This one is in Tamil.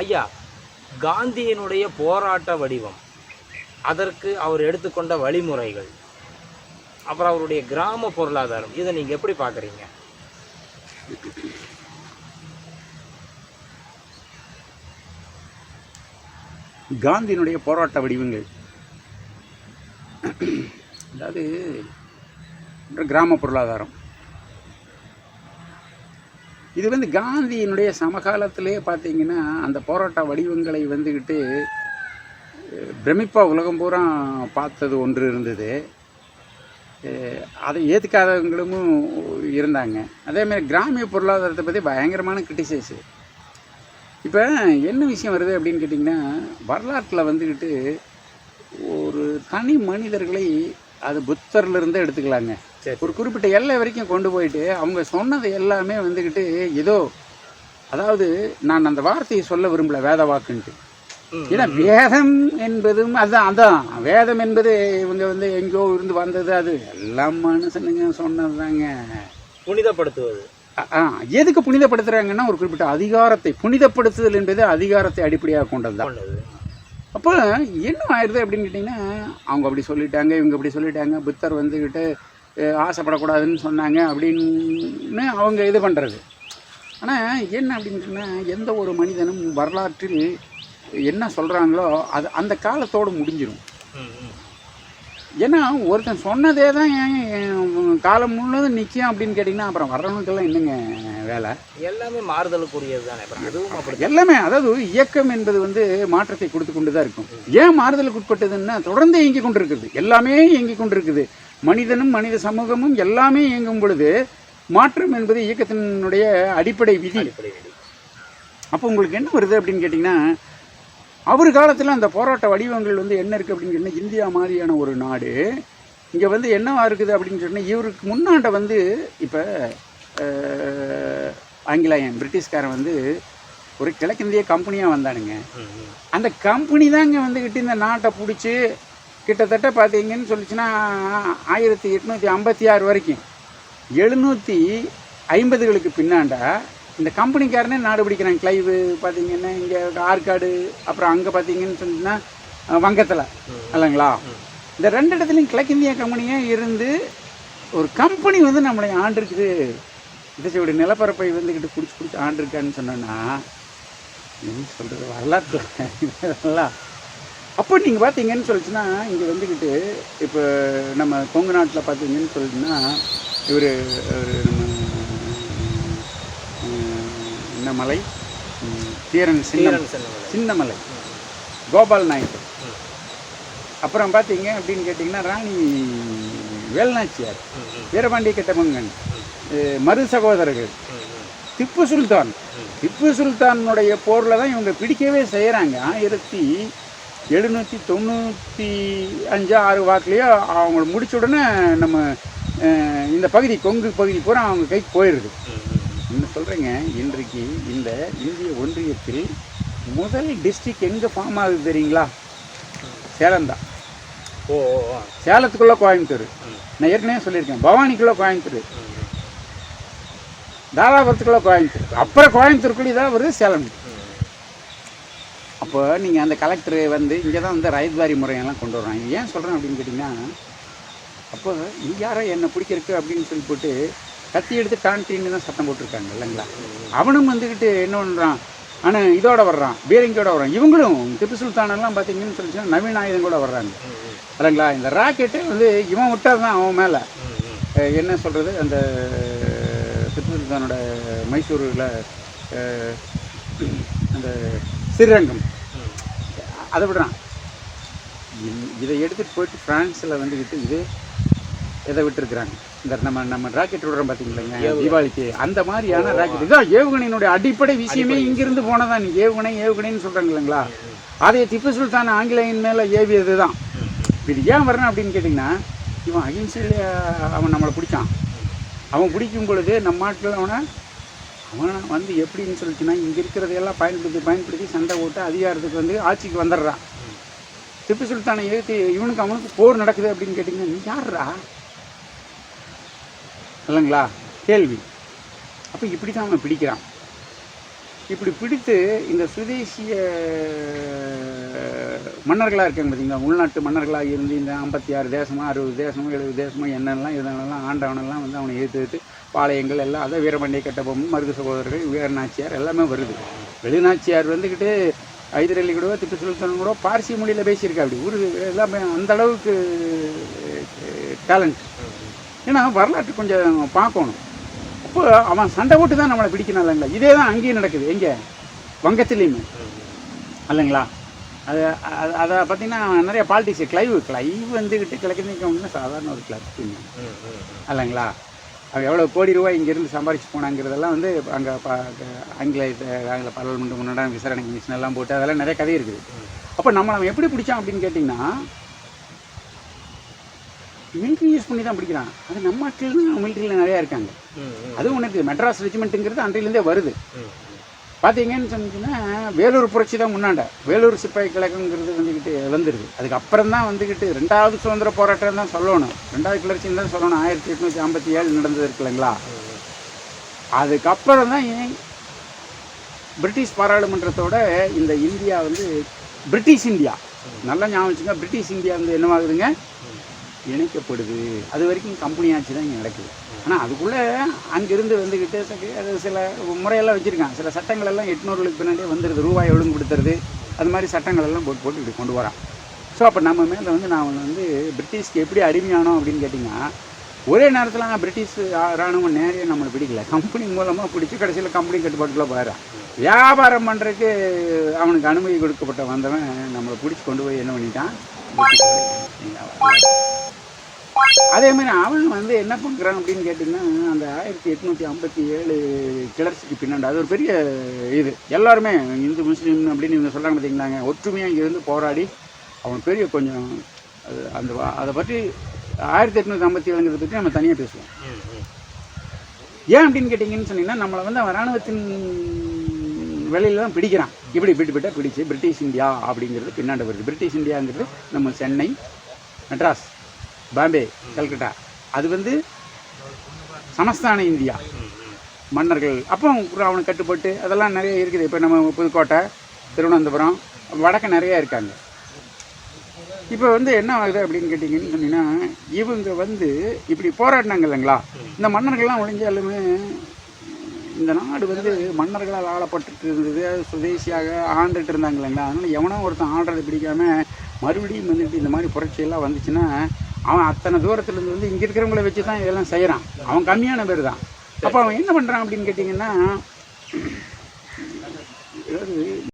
ஐயா காந்தியினுடைய போராட்ட வடிவம். அதற்கு அவர் எடுத்துக்கொண்ட வழிமுறைகள். அப்புறம் அவருடைய கிராம பொருளாதாரம். இதை நீங்கள் எப்படி பார்க்குறீங்க? காந்தியினுடைய போராட்ட வடிவங்கள். அதாவது கிராம பொருளாதாரம். இது வந்து காந்தியினுடைய சமகாலத்திலே பார்த்தீங்கன்னா அந்த போராட்ட வடிவங்களை வந்துக்கிட்டு பிரமிப்பாக உலகம் பூரா பார்த்தது ஒன்று இருந்தது. அதை ஏற்றுக்காதவங்களும் இருந்தாங்க. அதேமாதிரி கிராமிய பொருளாதாரத்தை பற்றி பயங்கரமான கிரிட்டிசைஸு. இப்போ என்ன விஷயம் வருது அப்படின்னு கேட்டிங்கன்னா வரலாற்றில் வந்துக்கிட்டு ஒரு தனி மனிதர்களை அது புத்தர்லேருந்தே எடுத்துக்கலாங்க. ஒரு குறிப்பிட்ட எல்லை வரைக்கும் கொண்டு போயிட்டு அவங்க சொன்னது எல்லாமே வந்துக்கிட்டு ஏதோ அதாவது நான் அந்த வார்த்தையை சொல்ல விரும்பல வேத வாக்குன்ட்டு. ஏன்னா வேதம் என்பதும் அதான் அதான். வேதம் என்பது இவங்க வந்து எங்கேயோ இருந்து வந்தது அது. எல்லாம் மனுஷனுங்க சொன்னது தாங்க புனிதப்படுத்துவது ஆ, எதுக்கு புனிதப்படுத்துறாங்கன்னா ஒரு குறிப்பிட்ட அதிகாரத்தை புனிதப்படுத்துதல் என்பது அதிகாரத்தை அடிப்படையாக கொண்டது. தான் அப்போ என்ன ஆயிடுது அப்படின்னு கேட்டிங்கன்னா அவங்க அப்படி சொல்லிட்டாங்க இவங்க அப்படி சொல்லிட்டாங்க புத்தர் வந்துக்கிட்டு ஆசைப்படக்கூடாதுன்னு சொன்னாங்க அப்படின்னு அவங்க இது பண்ணுறது ஆனால் என்ன அப்படின்னு சொன்னால் எந்த ஒரு மனிதனும் வரலாற்றில் என்ன சொல்கிறாங்களோ அது அந்த காலத்தோடு முடிஞ்சிடும். ஏன்னா ஒருத்தன் சொன்னதே தான் ஏன் காலம் முழுவதும் நிற்கும் அப்படின்னு கேட்டிங்கன்னா அப்புறம் வர்றவனுக்கெல்லாம் என்னங்க வேலை? எல்லாமே மாறுதலுக்குரியது தானே. அப்புறம் அதுவும் அப்படி எல்லாமே அதாவது இயக்கம் என்பது வந்து மாற்றத்தை கொடுத்து கொண்டு தான் இருக்கும். ஏன் மாறுதலுக்கு உட்பட்டதுன்னா தொடர்ந்து இயங்கி கொண்டிருக்குது எல்லாமே இயங்கி கொண்டிருக்குது. மனிதனும் மனித சமூகமும் எல்லாமே இயங்கும் பொழுது மாற்றம் என்பது இயக்கத்தினுடைய அடிப்படை விதி. அப்போ உங்களுக்கு என்ன வருது அப்படின்னு கேட்டிங்கன்னா அவர் காலத்தில் அந்த போராட்ட வடிவங்கள் வந்து என்ன இருக்குது அப்படின்னு கேட்டிங்கன்னா இந்தியா மாதிரியான ஒரு நாடு இங்கே வந்து என்னவா இருக்குது அப்படின்னு சொன்னால் இவருக்கு முன்னாண்ட வந்து இப்போ ஆங்கிலேயன் பிரிட்டிஷ்காரன் வந்து ஒரு கிழக்கிந்திய கம்பெனியாக வந்தானுங்க. அந்த கம்பெனி தாங்க வந்துக்கிட்டு இந்த நாட்டை பிடிச்சி கிட்டத்தட்ட பார்த்தீங்கன்னு சொல்லிச்சுன்னா ஆயிரத்தி எட்நூற்றி ஐம்பத்தி ஆறு வரைக்கும். எழுநூற்றி ஐம்பதுகளுக்கு பின்னாண்டா இந்த கம்பெனிக்காரனே நாடு பிடிக்கிறாங்க கிளைவு பார்த்தீங்கன்னா இங்கே ஆற்காடு அப்புறம் அங்கே பார்த்தீங்கன்னு சொன்னா வங்கத்தில். இல்லைங்களா? இந்த ரெண்டு இடத்துலையும் கிழக்கிந்திய கம்பெனியே இருந்து ஒரு கம்பெனி வந்து நம்மளை ஆண்டிருக்குது. இதோட நிலப்பரப்பை வந்துக்கிட்டு பிடிச்சி பிடிச்சி ஆண்டிருக்கான்னு சொன்னோன்னா என்ன சொல்கிறது வரலாற்று இதெல்லாம் அப்போ நீங்கள் பார்த்தீங்கன்னு சொல்லிச்சுன்னா இங்கே வந்துக்கிட்டு இப்போ நம்ம கொங்கு நாட்டில் பார்த்தீங்கன்னு சொல்லிட்டுன்னா இவர் நம்ம உம், என்ன மலை? தீரன் சின்ன சென்னமலை. சின்ன மலை கோபால் நாயக்கர் ம், அப்புறம் பார்த்தீங்க அப்படின்னு கேட்டிங்கன்னா ராணி வேல்நாச்சியார் வீரபாண்டிய கட்டமங்கன் மரு சகோதரர்கள். திப்பு சுல்தான். திப்பு சுல்தானுடைய போரில் தான் இவங்க பிடிக்கவே செய்கிறாங்க ஆயிரத்தி எழுநூற்றி தொண்ணூற்றி அஞ்சு ஆறு வாக்குலேயோ அவங்க முடிச்ச உடனே நம்ம இந்த பகுதி கொங்கு பகுதி பூரா அவங்க கைக்கு போயிடுது ம், ம். என்ன சொல்கிறேங்க இன்றைக்கு இந்த இந்திய ஒன்றியத்தில் முதல் டிஸ்ட்ரிக்ட் எங்கே ஃபார்ம் ஆகுது தெரியுங்களா? சேலம் தான். ஓ. சேலத்துக்குள்ளே கோயம்புத்தூர். நான் ஏற்கனவே சொல்லியிருக்கேன். பவானிக்குள்ளே கோயம்புத்தூர். தாராபுரத்துக்குள்ளே கோயம்புத்தூர். அப்புறம் கோயம்புத்தூருக்குள்ளே தான் வருது சேலம். அப்போ நீங்கள் அந்த கலெக்டர் வந்து இங்கே தான் வந்து ரயத்வாரி முறையெல்லாம் கொண்டு வர்றாங்க. ஏன் சொல்கிறேன் அப்படின்னு கேட்டிங்கன்னா அப்போ நீ யாரோ என்னை பிடிக்கிறதுக்கு அப்படின்னு சொல்லி போட்டு கத்தி எடுத்து டான்டின்னு தான் சத்தம் போட்டிருக்காங்க இல்லைங்களா? அவனும் வந்துக்கிட்டு என்ன பண்ணுறான் ஆனால் இதோட வர்றான் பீரங்கியோட வர்றான். இவங்களும் திப்பு சுல்தானெல்லாம் பார்த்தீங்கன்னு சொல்லிச்சுன்னா நவீன ஆயுதம் கூட வர்றாங்க. இல்லைங்களா? இந்த ராக்கெட்டே வந்து இவன் விட்டால் தான் அவன் மேலே. என்ன சொல்கிறது அந்த திப்பு சுல்தானோட மைசூரில் அந்த ஸ்ரீரங்கம் அதை விடுறான். இதை எடுத்துகிட்டு போயிட்டு ஃப்ரான்ஸில் வந்துக்கிட்டு இது இதை விட்டுருக்குறாங்க? இந்த நம்ம நம்ம ராக்கெட் விடுறோம் பார்த்தீங்களா தீபாவளிக்கு. அந்த மாதிரியான ராக்கெட். இதான் ஏவுகணையினுடைய அடிப்படை விஷயமே. இங்கிருந்து போனதான் ஏவுகணை ஏவுகணைன்னு சொல்கிறாங்க இல்லைங்களா? அதை திப்பு சுல்தான் ஆங்கிலேயன் மேலே ஏவியது தான் இது ஏன் வரணும் அப்படின்னு கேட்டிங்கன்னா இவன் அகிம்சையில் அவன் நம்மளை பிடிச்சான். அவன் பிடிக்கும் பொழுது நம்ம நாட்டில் அவனை அவன் வந்து எப்படின்னு சொல்லிச்சுன்னா இங்கே இருக்கிறதையெல்லாம் பயன்படுத்தி பயன்படுத்தி சண்டை போட்டு அதிகாரத்துக்கு வந்து ஆட்சிக்கு வந்துடுறான். திப்பு சுல்தானை எழுத்து இவனுக்கு அவனுக்கு போர் நடக்குது அப்படின்னு கேட்டிங்கன்னா நீ யார்ரா இல்லைங்களா கேள்வி. அப்போ இப்படி தான் அவன் பிடிக்கிறான். இப்படி பிடித்து இந்த சுதேசிய மன்னர்களாக இருக்காங்க பார்த்தீங்களா உள்நாட்டு மன்னர்களாக இருந்து இந்த ஐம்பத்தி ஆறு தேசமோ அறுபது தேசமோ எழுபது தேசமோ என்னெல்லாம் இதனெல்லாம் ஆண்டவனெல்லாம் வந்து அவனை ஏற்று ஏற்று பாளையங்கள் எல்லாம் அதை வீரமண்டிய கட்டபொம்மன் மருது சகோதரர்கள் வீரநாச்சியார் எல்லாமே வருது. வெளிநாச்சியார் வந்துக்கிட்டு ஐதர் அலி கூட திப்பு சுல்தான் கூட பார்சி மொழியில் பேசியிருக்கா அப்படி. ஒரு எல்லாமே அந்த அளவுக்கு டேலண்ட் ஏன்னா வரலாற்று கொஞ்சம் பார்க்கணும். அப்போ அவன் சண்டை போட்டு தான் நம்மளை பிடிக்கணும் இல்லைங்களா? இதே தான் அங்கேயும் நடக்குது. எங்கே? வங்கத்துலேயுமே. இல்லைங்களா? அது அது- அதை பார்த்தீங்கன்னா நிறைய பாலிடிக்ஸ் கிளைவ் கிளைவ் வந்துக்கிட்டு கிழக்கு சாதாரண ஒரு கிளப் இல்லைங்களா? அவன் எவ்வளோ கோடி ரூபாய் இங்கேருந்து சம்பாரிச்சு போனாங்கிறதெல்லாம் வந்து அங்கே ஆங்கில ஆங்கில பார்லமெண்ட் முன்னாடி விசாரணை கமிஷன் எல்லாம் போட்டு அதெல்லாம் நிறைய கதை இருக்குது. அப்போ நம்ம அவன் எப்படி பிடிச்சான் அப்படின்னு கேட்டிங்கன்னா மிலிட்ரி யூஸ் பண்ணி தான் பிடிக்கிறான். அது நம்ம நாட்டில் மிலிட்ரியில் நிறையா இருக்காங்க. அதுவும் உனக்கு மெட்ராஸ் ரெஜிமெண்ட்டுங்கிறது அன்றையிலேருந்தே வருது. பார்த்தீங்கன்னு சொன்னீங்கன்னா வேலூர் புரட்சி தான் முன்னாண்ட. வேலூர் சிப்பாய் கழகங்கிறது வந்துக்கிட்டு வந்துடுது அதுக்கப்புறம் தான் வந்துக்கிட்டு ரெண்டாவது சுதந்திர போராட்டம் தான் சொல்லணும். ரெண்டாவது கிளர்ச்சின்னு தான் சொல்லணும். ஆயிரத்தி எட்நூற்றி ஐம்பத்தி ஏழு நடந்தது இருக்குல்லைங்களா அதுக்கப்புறம் தான் பிரிட்டிஷ் பாராளுமன்றத்தோட இந்த இந்தியா வந்து பிரிட்டிஷ் இந்தியா. நல்லா ஞாபகம் வச்சுங்க பிரிட்டிஷ் இந்தியா வந்து என்னவாகுதுங்க? இணைக்கப்படுது. அது வரைக்கும் கம்பெனி ஆட்சி தான் இங்கே நடக்குது. ஆனால் அதுக்குள்ளே அங்கிருந்து வந்துக்கிட்டு அது சில முறையெல்லாம் வச்சுருக்கான் சில சட்டங்கள் எல்லாம் எட்நூறுகளுக்கு பின்னாடியே வந்துடுது ரூபாய் ஒழுங்குபடுத்துறது அது மாதிரி சட்டங்கள் எல்லாம் போட்டு போட்டு இப்படி கொண்டு வரான். ஸோ அப்போ நம்ம மேலே வந்து நான் வந்து பிரிட்டிஷ்க்கு எப்படி அடிமையானோம் அப்படின்னு கேட்டிங்கன்னா ஒரே நேரத்தில் நான் பிரிட்டிஷ் இராணுவம் ராணுவம் நம்மளை பிடிக்கல. கம்பெனி மூலமாக பிடிச்சி கடைசியில் கம்பெனி கட்டுப்பாட்டுக்குள்ளே போயிடறான். வியாபாரம் பண்ணுறதுக்கு அவனுக்கு அனுமதி கொடுக்கப்பட்ட வந்தவன் நம்மளை பிடிச்சி கொண்டு போய் என்ன பண்ணிட்டான்? அதே மாதிரி அவன் வந்து என்ன பண்ணுறான் அப்படின்னு கேட்டிங்கன்னா அந்த ஆயிரத்தி எட்நூற்றி ஐம்பத்தி ஏழு கிளர்ச்சிக்கு பின்னாடி அது ஒரு பெரிய இது. எல்லாருமே இந்து முஸ்லீம் அப்படின்னு இவங்க சொல்கிறாங்க பார்த்தீங்களாங்க ஒற்றுமையாக இங்கே இருந்து போராடி அவன் பெரிய கொஞ்சம் அது அந்த வா- அதை பற்றி ஆயிரத்தி எட்நூற்றி ஐம்பத்தி ஏழுங்கிறத பற்றி நம்ம தனியாக பேசுவோம். ஏன் அப்படின்னு கேட்டிங்கன்னு சொன்னீங்கன்னா நம்மளை வந்து அவன் இராணுவத்தின் வெளியில் தான் பிடிக்கிறான். இப்படி பிடி பிட்டா பிடிச்சு பிரிட்டிஷ் இந்தியா அப்படிங்கிறது பின்னாண்டு வருது. பிரிட்டிஷ் இந்தியாங்கிறது நம்ம சென்னை மெட்ராஸ். பாம்பே கல்கட்டா. அது வந்து சமஸ்தான இந்தியா. மன்னர்கள். அப்போ அவனுக்கு கட்டுப்பட்டு அதெல்லாம் நிறைய இருக்குது. இப்போ நம்ம புதுக்கோட்டை திருவனந்தபுரம் வடக்க நிறையா இருக்காங்க. இப்போ வந்து என்ன ஆகுது அப்படின்னு கேட்டிங்கன்னு சொன்னீங்கன்னா இவங்க வந்து இப்படி போராடினாங்க இல்லைங்களா இந்த மன்னர்கள்லாம் ஒழிஞ்சாலுமே இந்த நாடு வந்து மன்னர்களால் ஆளப்பட்டு இருந்தது. சுதேசியாக ஆண்டுட்டு இருந்தாங்க இல்லைங்களா அதனால் எவனோ ஒருத்தன் ஆடுறதை பிடிக்காம மறுபடியும் வந்துட்டு இந்த மாதிரி புரட்சியெல்லாம் வந்துச்சுன்னா அவன் அத்தனை தூரத்துலேருந்து வந்து இங்கே இருக்கிறவங்கள வச்சு தான் இதெல்லாம் செய்கிறான் அவன் கம்மியான பேர் தான் அப்போ அவன் என்ன பண்ணுறான் அப்படின்னு கேட்டிங்கன்னா